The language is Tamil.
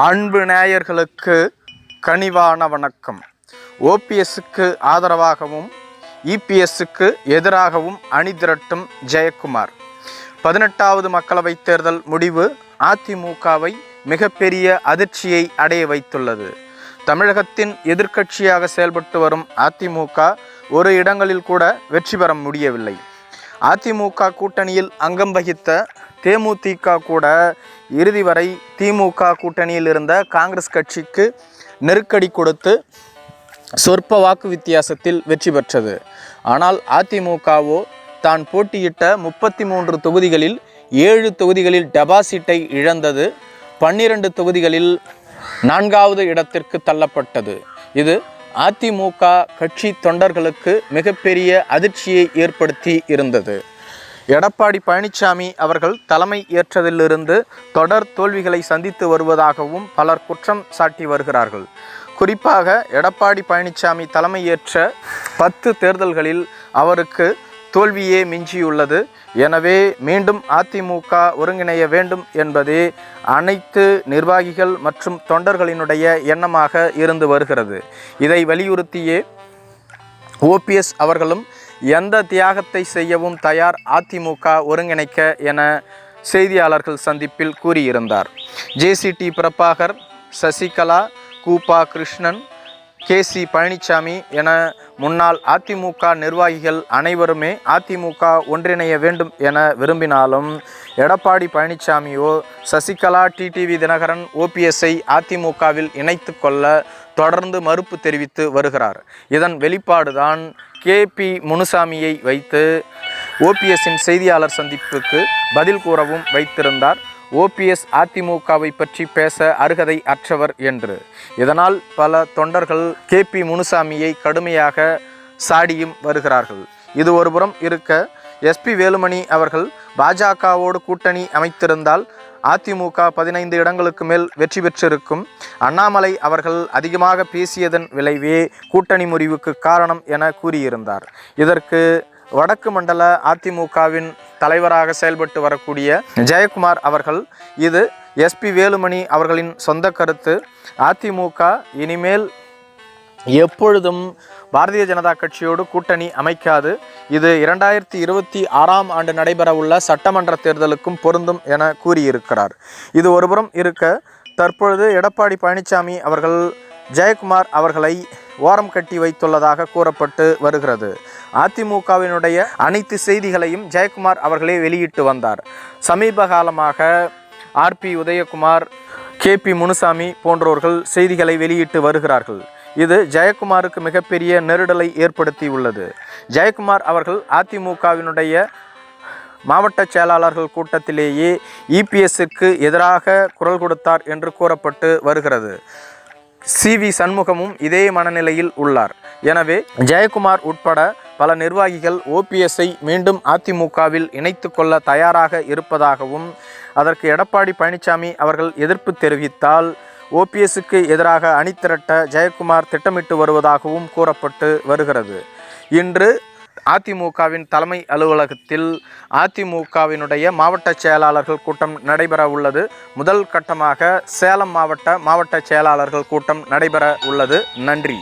அன்பு நேயர்களுக்கு கனிவான வணக்கம். ஓபிஎஸ்க்கு ஆதரவாகவும் இபிஎஸ்க்கு எதிராகவும் அணிதிரட்டும் ஜெயக்குமார். பதினெட்டாவது மக்களவைத் தேர்தல் முடிவு அதிமுகவை மிகப்பெரிய அதிர்ச்சியை அடைய வைத்துள்ளது. தமிழகத்தின் எதிர்க்கட்சியாக செயல்பட்டு வரும் அதிமுக ஒரு இடங்களில் கூட வெற்றி பெற முடியவில்லை. அதிமுக கூட்டணியில் அங்கம் வகித்த தேமுதிக கூட இறுதி வரை திமுக கூட்டணியில் இருந்த காங்கிரஸ் கட்சிக்கு நெருக்கடி கொடுத்து சொற்ப வாக்கு வித்தியாசத்தில் வெற்றி பெற்றது. ஆனால் அதிமுகவோ தான் போட்டியிட்ட முப்பத்தி மூன்று தொகுதிகளில் ஏழு தொகுதிகளில் டெபாசிட்டை இழந்தது. பன்னிரண்டு தொகுதிகளில் நான்காவது இடத்திற்கு தள்ளப்பட்டது. இது அதிமுக கட்சி தொண்டர்களுக்கு மிகப்பெரிய அதிர்ச்சியை ஏற்படுத்தி இருந்தது. எடப்பாடி பழனிசாமி அவர்கள் தலைமை ஏற்றதிலிருந்து தொடர் தோல்விகளை சந்தித்து வருவதாகவும் பலர் குற்றம் சாட்டி வருகிறார்கள். குறிப்பாக எடப்பாடி பழனிசாமி தலைமையேற்ற பத்து தேர்தல்களில் அவருக்கு தோல்வியே மிஞ்சியுள்ளது. எனவே மீண்டும் அதிமுக ஒருங்கிணைய வேண்டும் என்பதே அனைத்து நிர்வாகிகள் மற்றும் தொண்டர்களினுடைய எண்ணமாக இருந்து வருகிறது. இதை வலியுறுத்தியே ஓபிஎஸ் அவர்களும் எந்த தியாகத்தை செய்யவும் தயார் அதிமுக ஒருங்கிணைக்க என செய்தியாளர்கள் சந்திப்பில் கூறியிருந்தார். ஜேசிடி பிரபாகர் சசிகலா கூபா கிருஷ்ணன் கே சி பழனிசாமி என முன்னாள் அதிமுக நிர்வாகிகள் அனைவருமே அதிமுக ஒன்றிணைய வேண்டும் என விரும்பினாலும் எடப்பாடி பழனிசாமியோ சசிகலா டிடிவி தினகரன் ஓபிஎஸ்ஐ அதிமுகவில் இணைத்து கொள்ள தொடர்ந்து மறுப்பு தெரிவித்து வருகிறார். இதன் வெளிப்பாடுதான் கே பி முனுசாமியை வைத்து ஓபிஎஸ்ஸின் செய்தியாளர் சந்திப்புக்கு பதில் கூறவும் வைத்திருந்தார். ஓபிஎஸ் அதிமுகவை பற்றி பேச அருகதை அற்றவர் என்று. இதனால் பல தொண்டர்கள் கே பி முனுசாமியை கடுமையாக சாடியும் வருகிறார்கள். இது ஒருபுறம் இருக்க எஸ்பி வேலுமணி அவர்கள் பாஜகவோடு கூட்டணி அமைத்திருந்தால் அதிமுக பதினைந்து இடங்களுக்கு மேல் வெற்றி பெற்றிருக்கும். அண்ணாமலை அவர்கள் அதிகமாக பேசியதன் விளைவே கூட்டணி முறிவுக்கு காரணம் என கூறியிருந்தார். இதற்கு வடக்கு மண்டல அதிமுகவின் தலைவராக செயல்பட்டு வரக்கூடிய ஜெயக்குமார் அவர்கள் இது எஸ்பி வேலுமணி அவர்களின் சொந்த கருத்து. அதிமுக இனிமேல் எப்பொழுதும் பாரதிய ஜனதா கட்சியோடு கூட்டணி அமைக்காது. இது இரண்டாயிரத்தி இருபத்தி ஆறாம் ஆண்டு நடைபெறவுள்ள சட்டமன்ற தேர்தலுக்கும் பொருந்தும் என கூறியிருக்கிறார். இது ஒருபுறம் இருக்க தற்பொழுது எடப்பாடி பழனிசாமி அவர்கள் ஜெயக்குமார் அவர்களை ஓரம் கட்டி வைத்துள்ளதாக கூறப்பட்டு வருகிறது. அதிமுகவினுடைய அனைத்து செய்திகளையும் ஜெயக்குமார் அவர்களே வெளியிட்டு வந்தார். சமீப காலமாக RP Udhayakumar K P Munusamy போன்றோர்கள் செய்திகளை வெளியிட்டு வருகிறார்கள். இது ஜெயக்குமாருக்கு மிகப்பெரிய நெருடலை ஏற்படுத்தி உள்ளது ஜெயக்குமார் அவர்கள் அதிமுகவினுடைய மாவட்ட செயலாளர்கள் கூட்டத்திலேயே இபிஎஸ்க்கு எதிராக குரல் கொடுத்தார் என்று கூறப்பட்டு வருகிறது. சி வி சண்முகமும் இதே மனநிலையில் உள்ளார். எனவே ஜெயக்குமார் உட்பட பல நிர்வாகிகள் ஓபிஎஸ்ஐ மீண்டும் அதிமுகவில் இணைத்து கொள்ள தயாராக இருப்பதாகவும் அதற்கு எடப்பாடி பழனிசாமி அவர்கள் எதிர்ப்பு தெரிவித்தால் ஓபிஎஸ்க்கு எதிராக அணிதிரட்ட ஜெயக்குமார் திட்டமிட்டு வருவதாகவும் கூறப்பட்டு வருகிறது. இன்று அதிமுகவின் தலைமை அலுவலகத்தில் அதிமுகவினுடைய மாவட்ட செயலாளர்கள் கூட்டம் நடைபெற உள்ளது. முதல் கட்டமாக சேலம் மாவட்ட மாவட்ட செயலாளர்கள் கூட்டம் நடைபெற உள்ளது. நன்றி.